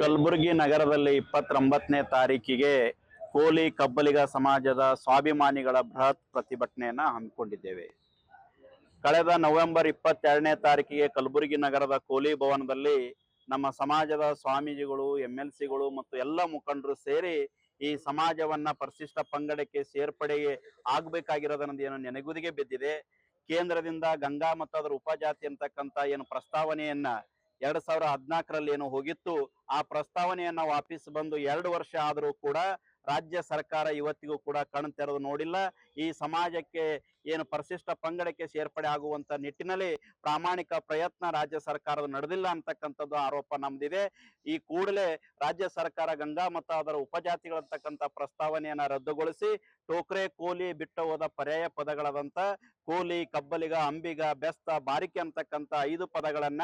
ಕಲಬುರಗಿ ನಗರದಲ್ಲಿ ಇಪ್ಪತ್ತೊಂಬತ್ತನೇ ತಾರೀಕಿಗೆ ಕೋಲಿ ಕಬ್ಬಲಿಗ ಸಮಾಜದ ಸ್ವಾಭಿಮಾನಿಗಳ ಬೃಹತ್ ಪ್ರತಿಭಟನೆಯನ್ನ ಹಮ್ಮಿಕೊಂಡಿದ್ದೇವೆ. ಕಳೆದ ನವೆಂಬರ್ ಇಪ್ಪತ್ತೆರಡನೇ ತಾರೀಕಿಗೆ ಕಲಬುರಗಿ ನಗರದ ಕೋಲಿ ಭವನದಲ್ಲಿ ನಮ್ಮ ಸಮಾಜದ ಸ್ವಾಮೀಜಿಗಳು ಎಂ ಎಲ್ ಸಿಗಳು ಮತ್ತು ಎಲ್ಲ ಮುಖಂಡರು ಸೇರಿ ಈ ಸಮಾಜವನ್ನ ಪರಿಶಿಷ್ಟ ಪಂಗಡಕ್ಕೆ ಸೇರ್ಪಡೆಗೆ ಆಗ್ಬೇಕಾಗಿರೋದನ್ನೋದು ಏನು ನೆನೆಗುದಿಗೆ ಬಿದ್ದಿದೆ. ಕೇಂದ್ರದಿಂದ ಗಂಗಾ ಮತ್ತು ಅದರ ಉಪಜಾತಿ ಅಂತಕ್ಕಂತ ಏನು ಪ್ರಸ್ತಾವನೆಯನ್ನ ಎರಡ್ ಸಾವಿರ ಹದಿನಾಲ್ಕರಲ್ಲಿ ಏನು ಹೋಗಿತ್ತು ಆ ಪ್ರಸ್ತಾವನೆಯನ್ನ ವಾಪಸ್ ಬಂದು ಎರಡು ವರ್ಷ ಆದರೂ ಕೂಡ ರಾಜ್ಯ ಸರ್ಕಾರ ಇವತ್ತಿಗೂ ಕೂಡ ಕಣ್ ತೆರೆದು ನೋಡಿಲ್ಲ. ಈ ಸಮಾಜಕ್ಕೆ ಏನು ಪರಿಶಿಷ್ಟ ಪಂಗಡಕ್ಕೆ ಸೇರ್ಪಡೆ ಆಗುವಂತ ನಿಟ್ಟಿನಲ್ಲಿ ಪ್ರಾಮಾಣಿಕ ಪ್ರಯತ್ನ ರಾಜ್ಯ ಸರ್ಕಾರದ ನಡೆದಿಲ್ಲ ಅಂತಕ್ಕಂಥದ್ದು ಆರೋಪ ನಮ್ದಿದೆ. ಈ ಕೂಡಲೇ ರಾಜ್ಯ ಸರ್ಕಾರ ಗಂಗಾ ಮತ್ತು ಅದರ ಉಪಜಾತಿಗಳಂತಕ್ಕಂಥ ಪ್ರಸ್ತಾವನೆಯನ್ನ ರದ್ದುಗೊಳಿಸಿ ಟೋಕ್ರೆ, ಕೋಲಿ ಬಿಟ್ಟು ಹೋದ ಪರ್ಯಾಯ ಪದಗಳಾದಂಥ ಕೋಲಿ, ಕಬ್ಬಲಿಗ, ಅಂಬಿಗ, ಬೆಸ್ತ, ಬಾರಿಕೆ ಅಂತಕ್ಕಂಥ ಐದು ಪದಗಳನ್ನ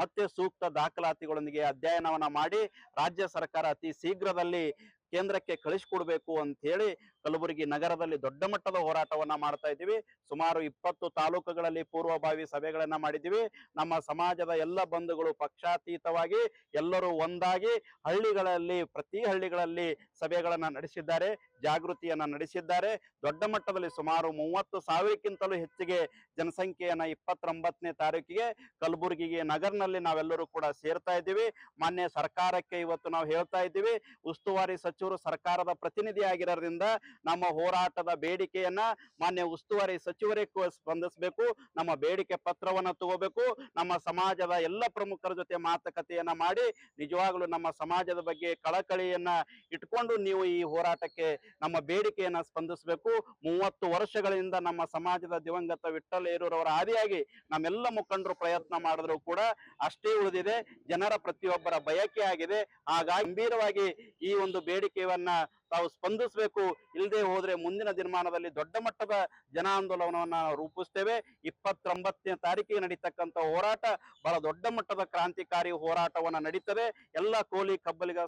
ಮತ್ತೆ ಸೂಕ್ತ ದಾಖಲಾತಿಗಳೊಂದಿಗೆ ಅಧ್ಯಯನವನ್ನ ಮಾಡಿ ರಾಜ್ಯ ಸರ್ಕಾರ ಅತಿ ಶೀಘ್ರದಲ್ಲಿ ಕೇಂದ್ರಕ್ಕೆ ಕಳಿಸಿಕೊಡ್ಬೇಕು ಅಂತ ಹೇಳಿ ಕಲಬುರಗಿ ನಗರದಲ್ಲಿ ದೊಡ್ಡ ಮಟ್ಟದ ಹೋರಾಟವನ್ನ ಮಾಡ್ತಾ ಇದ್ದೀವಿ. ಸುಮಾರು ಇಪ್ಪತ್ತು ತಾಲೂಕುಗಳಲ್ಲಿ ಪೂರ್ವಭಾವಿ ಸಭೆಗಳನ್ನ ಮಾಡಿದ್ದೀವಿ. ನಮ್ಮ ಸಮಾಜದ ಎಲ್ಲ ಬಂಧುಗಳು ಪಕ್ಷಾತೀತವಾಗಿ ಎಲ್ಲರೂ ಒಂದಾಗಿ ಹಳ್ಳಿಗಳಲ್ಲಿ, ಪ್ರತಿ ಹಳ್ಳಿಗಳಲ್ಲಿ ಸಭೆಗಳನ್ನ ನಡೆಸಿದ್ದಾರೆ. ಜಾಗೃತಿಯನ್ನ ನಡೆಸಿದ್ದಾರೆ. ದೊಡ್ಡ ಮಟ್ಟದಲ್ಲಿ ಸುಮಾರು ಮೂವತ್ತು ಸಾವಿರಕ್ಕಿಂತಲೂ ಹೆಚ್ಚಿಗೆ ಜನಸಂಖ್ಯೆಯನ್ನ ಇಪ್ಪತ್ತೊಂಬತ್ತನೇ ತಾರೀಕಿಗೆ ಕಲಬುರಗಿಗೆ ನಗರ್ನಲ್ಲಿ ನಾವೆಲ್ಲರೂ ಕೂಡ ಸೇರ್ತಾ ಇದ್ದೀವಿ. ಮಾನ್ಯ ಸರ್ಕಾರಕ್ಕೆ ಇವತ್ತು ನಾವು ಹೇಳ್ತಾ ಇದ್ದೀವಿ. ಉಸ್ತುವಾರಿ ಸಚಿವರು ಸರ್ಕಾರದ ಪ್ರತಿನಿಧಿ ಆಗಿರೋದ್ರಿಂದ ನಮ್ಮ ಹೋರಾಟದ ಬೇಡಿಕೆಯನ್ನ ಮಾನ್ಯ ಉಸ್ತುವಾರಿ ಸಚಿವರೇ ಸ್ಪಂದಿಸಬೇಕು. ನಮ್ಮ ಬೇಡಿಕೆ ಪತ್ರವನ್ನ ತಗೋಬೇಕು. ನಮ್ಮ ಸಮಾಜದ ಎಲ್ಲ ಪ್ರಮುಖರ ಜೊತೆ ಮಾತುಕತೆಯನ್ನ ಮಾಡಿ ನಿಜವಾಗ್ಲೂ ನಮ್ಮ ಸಮಾಜದ ಬಗ್ಗೆ ಕಳಕಳಿಯನ್ನ ಇಟ್ಕೊಂಡು ನೀವು ಈ ಹೋರಾಟಕ್ಕೆ ನಮ್ಮ ಬೇಡಿಕೆಯನ್ನ ಸ್ಪಂದಿಸಬೇಕು. ಮೂವತ್ತು ವರ್ಷಗಳಿಂದ ನಮ್ಮ ಸಮಾಜದ ದಿವಂಗತ ವಿಠಲ್ ಏರೂರವರ ಆದಿಯಾಗಿ ನಮ್ಮೆಲ್ಲ ಮುಖಂಡರು ಪ್ರಯತ್ನ ಮಾಡಿದ್ರು ಕೂಡ ಅಷ್ಟೇ ಉಳಿದಿದೆ. ಜನರ ಪ್ರತಿಯೊಬ್ಬರ ಬಯಕೆ ಆಗಿದೆ. ಹಾಗಾಗಿ ಗಂಭೀರವಾಗಿ ಈ ಒಂದು ಬೇಡಿಕೆಯನ್ನ ತಾವು ಸ್ಪಂದಿಸಬೇಕು. ಇಲ್ಲದೆ ಹೋದ್ರೆ ಮುಂದಿನ ದಿನಮಾನದಲ್ಲಿ ದೊಡ್ಡ ಮಟ್ಟದ ಜನ ಆಂದೋಲನವನ್ನ ನಾವು ರೂಪಿಸ್ತೇವೆ. ಇಪ್ಪತ್ತೊಂಬತ್ತನೇ ತಾರೀಕಿಗೆ ನಡೀತಕ್ಕಂಥ ಹೋರಾಟ ಬಹಳ ದೊಡ್ಡ ಮಟ್ಟದ ಕ್ರಾಂತಿಕಾರಿ ಹೋರಾಟವನ್ನ ನಡೀತದೆ. ಎಲ್ಲ ಕೋಲಿ ಕಬ್ಬಲಿಗ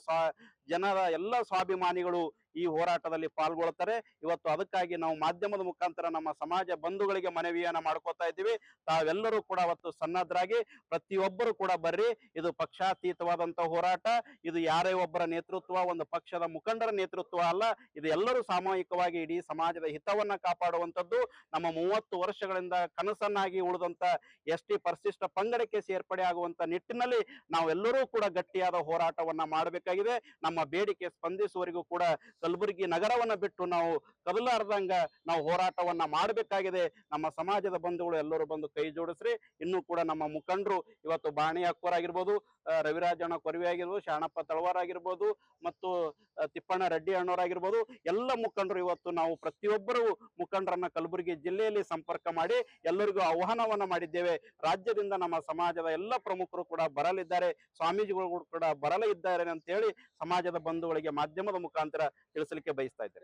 ಜನರ ಎಲ್ಲ ಸ್ವಾಭಿಮಾನಿಗಳು ಈ ಹೋರಾಟದಲ್ಲಿ ಪಾಲ್ಗೊಳ್ತಾರೆ. ಇವತ್ತು ಅದಕ್ಕಾಗಿ ನಾವು ಮಾಧ್ಯಮದ ಮುಖಾಂತರ ನಮ್ಮ ಸಮಾಜ ಬಂಧುಗಳಿಗೆ ಮನವಿಯನ್ನ ಮಾಡ್ಕೋತಾ ಇದ್ದೀವಿ. ತಾವೆಲ್ಲರೂ ಕೂಡ ಅವತ್ತು ಸನ್ನದ್ಧರಾಗಿ ಪ್ರತಿಯೊಬ್ಬರು ಕೂಡ ಬರ್ರಿ. ಇದು ಪಕ್ಷಾತೀತವಾದಂತ ಹೋರಾಟ. ಇದು ಯಾರೇ ಒಬ್ಬರ ನೇತೃತ್ವ, ಒಂದು ಪಕ್ಷದ ಮುಖಂಡರ ನೇತೃತ್ವ ಅಲ್ಲ. ಇದು ಎಲ್ಲರೂ ಸಾಮೂಹಿಕವಾಗಿ ಇಡೀ ಸಮಾಜದ ಹಿತವನ್ನ ಕಾಪಾಡುವಂತದ್ದು ನಮ್ಮ ಮೂವತ್ತು ವರ್ಷಗಳಿಂದ ಕನಸನ್ನಾಗಿ ಉಳಿದಂತ ಎಸ್ ಟಿ ಪರಿಶಿಷ್ಟ ಪಂಗಡಕ್ಕೆ ಸೇರ್ಪಡೆ ಆಗುವಂತ ನಿಟ್ಟಿನಲ್ಲಿ ನಾವೆಲ್ಲರೂ ಕೂಡ ಗಟ್ಟಿಯಾದ ಹೋರಾಟವನ್ನ ಮಾಡಬೇಕಾಗಿದೆ. ನಮ್ಮ ಬೇಡಿಕೆ ಸ್ಪಂದಿಸುವವರಿಗೂ ಕೂಡ ಕಲಬುರಗಿ ನಗರವನ್ನ ಬಿಟ್ಟು ನಾವು ಕದಲಾರ್ದಂಗ ನಾವು ಹೋರಾಟವನ್ನ ಮಾಡಬೇಕಾಗಿದೆ. ನಮ್ಮ ಸಮಾಜದ ಬಂಧುಗಳು ಎಲ್ಲರೂ ಬಂದು ಕೈ ಜೋಡಿಸ್ರಿ. ಇನ್ನೂ ಕೂಡ ನಮ್ಮ ಮುಖಂಡರು ಇವತ್ತು ಬಾಣಿ ಅಕ್ಕೋರ್ ಆಗಿರ್ಬೋದು ರವಿರಾಜಣ್ಣ ಕೊರವಿ ಆಗಿರ್ಬೋದು, ಶಾಣಪ್ಪ ತಳವಾರ್ ಆಗಿರ್ಬೋದು ಮತ್ತು ತಿಪ್ಪಣ್ಣ ರೆಡ್ಡಿ ಅಣ್ಣವರಾಗಿರ್ಬೋದು, ಎಲ್ಲ ಮುಖಂಡರು ಇವತ್ತು ನಾವು ಪ್ರತಿಯೊಬ್ಬರು ಮುಖಂಡರನ್ನ ಕಲಬುರಗಿ ಜಿಲ್ಲೆಯಲ್ಲಿ ಸಂಪರ್ಕ ಮಾಡಿ ಎಲ್ಲರಿಗೂ ಆಹ್ವಾನವನ್ನ ಮಾಡಿದ್ದೇವೆ. ರಾಜ್ಯದಿಂದ ನಮ್ಮ ಸಮಾಜದ ಎಲ್ಲ ಪ್ರಮುಖರು ಕೂಡ ಬರಲಿದ್ದಾರೆ. ಸ್ವಾಮೀಜಿಗಳು ಕೂಡ ಬರಲಿದ್ದಾರೆ ಅಂತ ಹೇಳಿ ಸಮಾಜದ ಬಂಧುಗಳಿಗೆ ಮಾಧ್ಯಮದ ಮುಖಾಂತರ ತಿಳಿಸಲಿಕ್ಕೆ ಬಯಸ್ತಾ ಇದ್ದಾರೆ